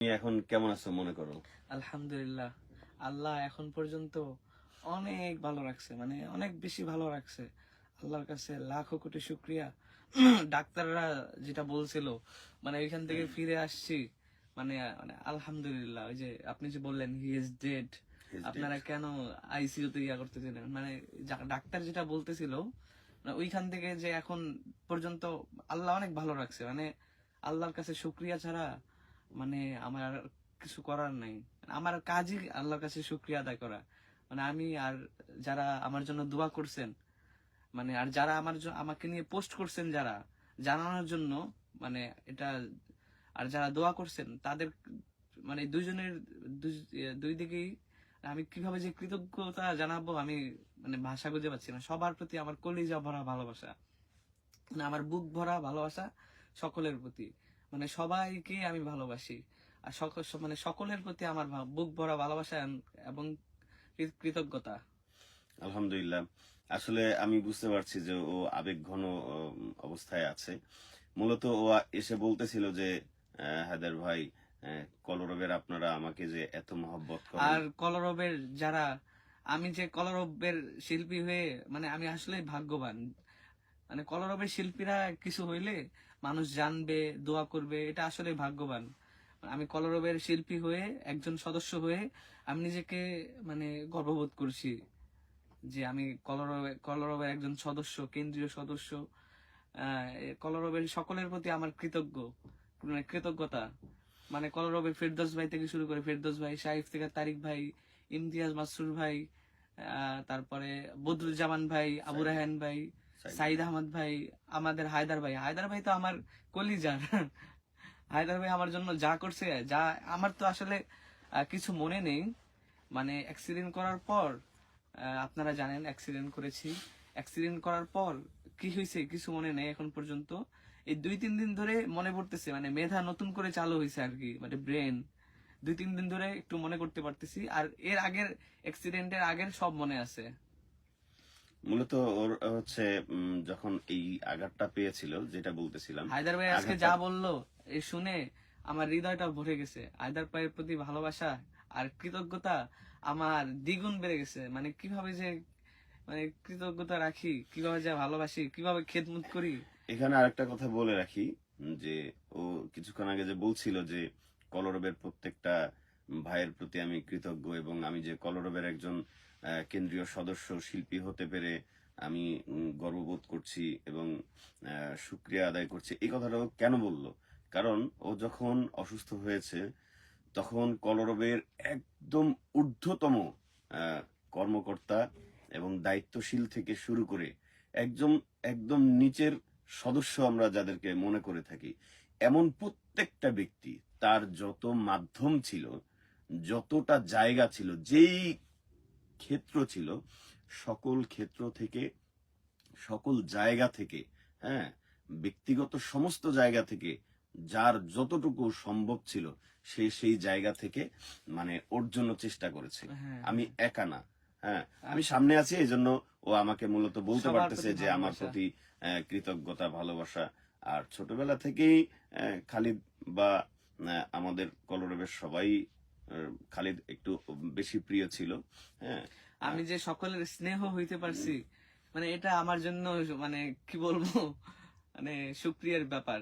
তুমি এখন কেমন আছো মনে করো? আলহামদুলিল্লাহ। আল্লাহ এখন পর্যন্ত অনেক ভালো রাখছে মানে অনেক বেশি ভালো রাখছে। আল্লাহর কাছে লাখো কোটি শুক্রিয়া। ডাক্তাররা যেটা বলছিল মানে ওইখান থেকে ফিরে আসছি মানে মানে আলহামদুলিল্লাহ ওই যে আপনি যে বললেন হি ইজ ডেড আপনারা কেন আইসিইউ তে ইয়া করতেছিলেন? মানে ডাক্তার যেটা বলতেছিল মানে ওইখান থেকে যে এখন পর্যন্ত আল্লাহ অনেক ভালো রাখছে মানে আল্লাহর কাছে শুক্রিয়া ছাড়া মানে আমার আর কিছু করার নাই। আমার কাজই আল্লাহর কাছে শুক্রিয়া আদায় করা। মানে আমি আর যারা আমার জন্য দোয়া করছেন মানে আর যারা আমার আমাকে নিয়ে পোস্ট করছেন যারা, জানানোর জন্য মানে এটা আর যারা দোয়া করছেন, তাদের মানে দুইজনের, দুই- দিকেই আমি কীভাবে যে কৃতজ্ঞতা জানাব আমি মানে ভাষা খুঁজে পাচ্ছি না। সবার প্রতি আমার কলিজা ভরা ভালোবাসা। মানে আমার বুক ভরা ভালোবাসা সকলের প্রতি। মানে সবাইকে আমি ভালোবাসি। আর সকল মানে সকলের প্রতি আমার বুক ভরা ভালোবাসা এবং কৃতজ্ঞতা। আলহামদুলিল্লাহ। আসলে আমি বুঝতে পারছি যে ও আবেগ ঘন অবস্থায় আছে। মূলত ও এসে বলতেছিল যে হায়দার ভাই কলরবের আপনারা আমাকে যে এত মহব্বত আর কলরবের যারা আমি যে কলরবের শিল্পী হয়ে মানে আমি আসলে ভাগ্যবান। মানে কলরবের শিল্পীরা কিছু হইলে মানুষ জানবে দোয়া করবে এটা আসলে ভাগ্যবান। আমি কলরবের শিল্পী হয়ে একজন সদস্য হয়ে আমি নিজেকে মানে গর্ববোধ করছি যে আমি কলরবে কলরবের একজন সদস্য কেন্দ্রীয় সদস্য। কলরবের সকলের প্রতি আমার কৃতজ্ঞ মানে কৃতজ্ঞতা। মানে কলরবের ফেরদোস ভাই থেকে শুরু করে ফেরদৌস ভাই শাহিফ থেকে তারিক ভাই ইমতিয়াজ মাসরুর ভাই তারপরে বদরুজ্জামান ভাই আবু রাহান ভাই সাইদ আহমদ ভাই, আমাদের হায়দার ভাই। হায়দার ভাই তো আমার কলিজার। হায়দার ভাই আমার জন্য যা করছে, যা, আমার তো আসলে কিছু মনে নেই। মানে অ্যাক্সিডেন্ট করার পর আপনারা জানেন অ্যাক্সিডেন্ট করেছি। অ্যাক্সিডেন্ট করার পর কি হয়েছে, কিছু মনে নেই এখন পর্যন্ত। এই দুই, তিন দিন ধরে মনে পড়তেছে মানে মেধা নতুন করে চালু হয়েছে আর কি মানে ব্রেন দুই, তিন দিন ধরে একটু মনে করতে পারতেছি। আর এর আগের অ্যাক্সিডেন্টের আগের সব মনে আছে। মূলত ওর হচ্ছে যখন এই আঘাতটা পেয়েছিল যেটা বলতেছিলাম হায়দার ভাই আজকে যা বলল এই শুনে আমার হৃদয়টা ভরে গেছে। হায়দার ভাইয়ের প্রতি ভালোবাসা আর কৃতজ্ঞতা আমার দ্বিগুণ বেড়ে গেছে। মানে কীভাবে যে মানে কৃতজ্ঞতা রাখি কীভাবে যে ভালোবাসি কীভাবে খেদমত করি। এখানে আরেকটা কথা বলে রাখি যে ও কিছুক্ষণ আগে যে বলছিল যে কলরবের প্রত্যেকটা ভাইয়ের প্রতি আমি কৃতজ্ঞ এবং আমি যে কলরবের একজন কেন্দ্রীয় সদস্য শিল্পী হতে পেরে আমি গর্ববোধ করছি এবং আহ, শুক্রিয়া আদায় করছি। এই কথাটা কেন বলল? কারণ ও যখন অসুস্থ হয়েছে তখন কলরবের একদম ঊর্ধ্বতম কর্মকর্তা এবং দায়িত্বশীল থেকে শুরু করে একদম একদম নিচের সদস্য আমরা যাদেরকে মনে করে থাকি এমন প্রত্যেকটা ব্যক্তি তার যত মাধ্যম ছিল যতটা জায়গা ছিল যেই ক্ষেত্র ছিল সকল ক্ষেত্র থেকে সকল জায়গা থেকে হ্যাঁ ব্যক্তিগত সমস্ত জায়গা থেকে যার যতটুকু সম্ভব ছিল সে সেই জায়গা থেকে মানে ওর জন্য চেষ্টা করেছে। হ্যাঁ। আমি একা না হ্যাঁ আমি সামনে আছি এই জন্য ও আমাকে মূলত বলতে পারতেছে যে আমার প্রতি আহ, কৃতজ্ঞতা ভালোবাসা। আর ছোটবেলা থেকেই আহ, খালিদ বা আমাদের কলরবের সবাই খালিদ একটু বেশি প্রিয় ছিল হ্যাঁ। আমি যে সকলের স্নেহ হইতে পারছি মানে এটা আমার জন্য মানে কি বলব মানে সুপ্রিয়ার ব্যাপার।